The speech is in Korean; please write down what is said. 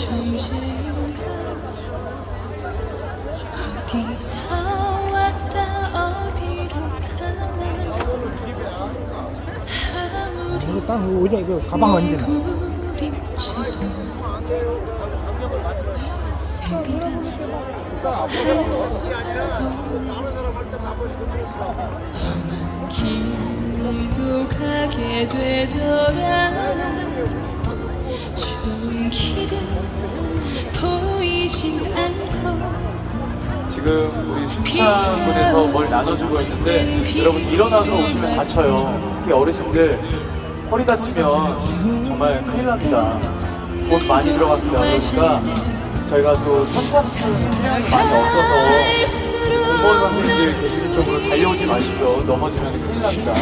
저기서 왔다 어디로 가나 이거 빵 어디 가방 언제 길도 지금 우리 순창군에서 뭘 나눠주고 있는데 여러분 일어나서 오시면 다쳐요. 특히 어르신들 허리 다치면 정말 큰일 납니다. 돈 많이 들어갑니다. 그러니까 저희가 또 선착순 수량이 많이 없어서 공무원 선생님들 계시는 쪽으로 달려오지 마시죠. 넘어지면 큰일 납니다.